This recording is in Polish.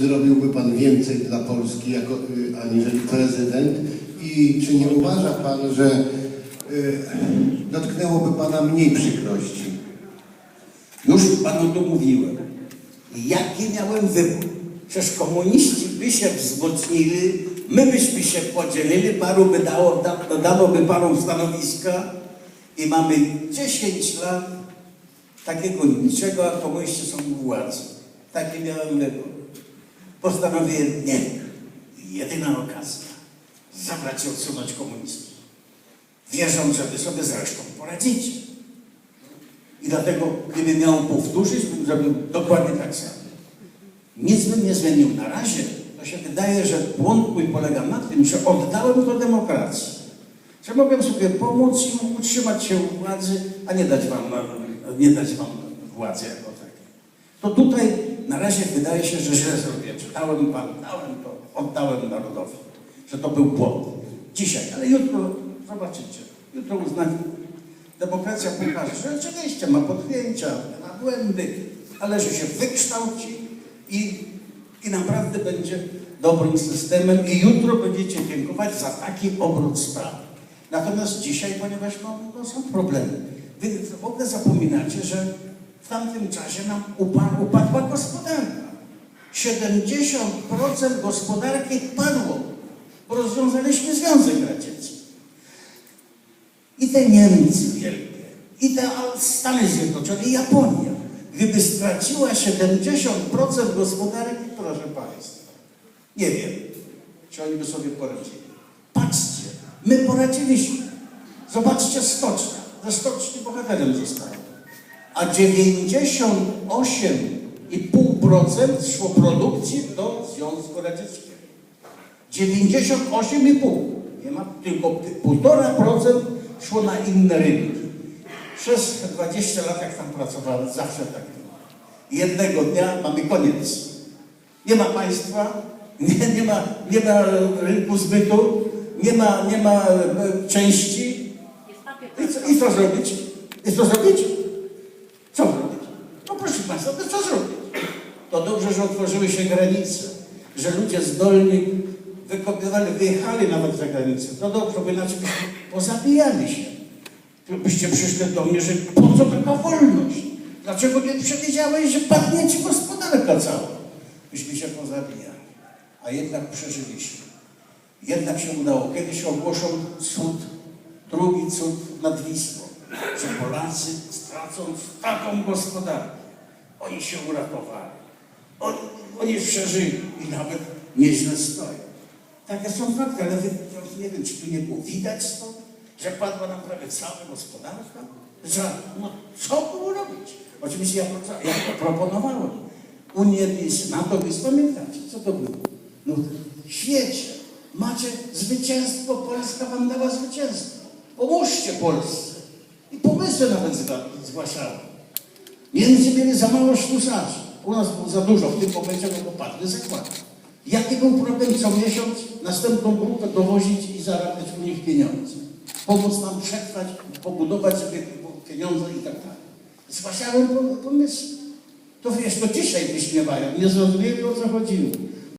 Zrobiłby Pan więcej dla Polski jako, y, aniżeli prezydent i czy nie uważa Pan, że y, dotknęłoby Pana mniej przykrości? Już panu to mówiłem. Jaki miałem wybór? Przecież komuniści by się wzmocnili, my byśmy się podzielili, paru by dało, da, dano by paru stanowiska i mamy 10 lat takiego niczego, a komuniści są władzy. Taki miałem wybór. Postanowiłem, nie, jedyna okazja, zabrać i odsunąć komunistów. Wierząc, że wy sobie zresztą poradzicie. I dlatego, gdybym miał powtórzyć, bym zrobił dokładnie tak samo. Nic bym nie zmienił. Na razie to się wydaje, że błąd mój polega na tym, że oddałem to demokracji. Że mogłem sobie pomóc i utrzymać się u władzy, a nie dać wam, nie dać wam władzy jako takiej. To tutaj na razie wydaje się, że źle zrobiłem. Wam, dałem to, oddałem narodowi. Że to był błąd. Dzisiaj, ale jutro zobaczycie. Jutro uznacie. Demokracja pokaże, że rzeczywiście ma podjęcia, ma błędy, ale że się wykształci i, i naprawdę będzie dobrym systemem i jutro będziecie dziękować za taki obrót spraw. Natomiast dzisiaj, ponieważ no, no są problemy, wy w ogóle zapominacie, że w tamtym czasie nam upa- upadła gospodarka. 70% gospodarki padło, bo rozwiązaliśmy Związek Radziecki. I te Niemcy wielkie, i te Stany Zjednoczone, i Japonia. Gdyby straciła 70% gospodarki, proszę Państwa, nie wiem, czy oni by sobie poradzili. Patrzcie, my poradziliśmy. Zobaczcie stocznia. Ze stoczni bohaterem zostałem. A 98,5% szło produkcji do Związku Radzieckiego. 98,5. Nie ma tylko 1,5% szło na inne rynki. Przez 20 lat, jak tam pracowałem, zawsze tak było. Jednego dnia mamy koniec. Nie ma państwa, nie, nie, ma, nie ma rynku zbytu, nie ma, nie ma e, części. I co, I co zrobić? I co zrobić? Co zrobić? No proszę Państwa, to co zrobić? To dobrze, że otworzyły się granice, że ludzie zdolni wykopywali, wyjechali nawet za granicę. To dobrze, bo inaczej byśmy pozabijali się. Byście przyszli do mnie, że po co taka wolność? Dlaczego nie przewidziałeś, że padnie ci gospodarka cała? Byśmy się pozabijali. A jednak przeżyliśmy. Jednak się udało. Kiedyś ogłoszą cud, drugi cud nad Wisłą, że Polacy stracąc taką gospodarkę, oni się uratowali. Oni, oni przeżyli i nawet nieźle stoją. Takie są fakty, ale wy, nie wiem, czy tu nie było widać stąd, że padła nam prawie cała gospodarka? Że, no co było robić? Oczywiście ja, ja to proponowałem. Unię PiS, NATO PiS, pamiętacie, co to było? No w świecie macie zwycięstwo, Polska wam dała zwycięstwo. Pomóżcie Polsce. Pomysły nawet zgła- zgłaszały. Niemcy mieli za mało ślusarzy. U nas było za dużo. W tym momencie no, popadły zakłady. Jaki był problem co miesiąc następną grupę dowozić i zarabiać u nich pieniądze? Pomóc nam przetrwać, pobudować sobie pieniądze i tak dalej. Zgłaszałem pom- pomysły. To wiesz, to dzisiaj wyśmiewają. Nie zrozumieli o co chodziło.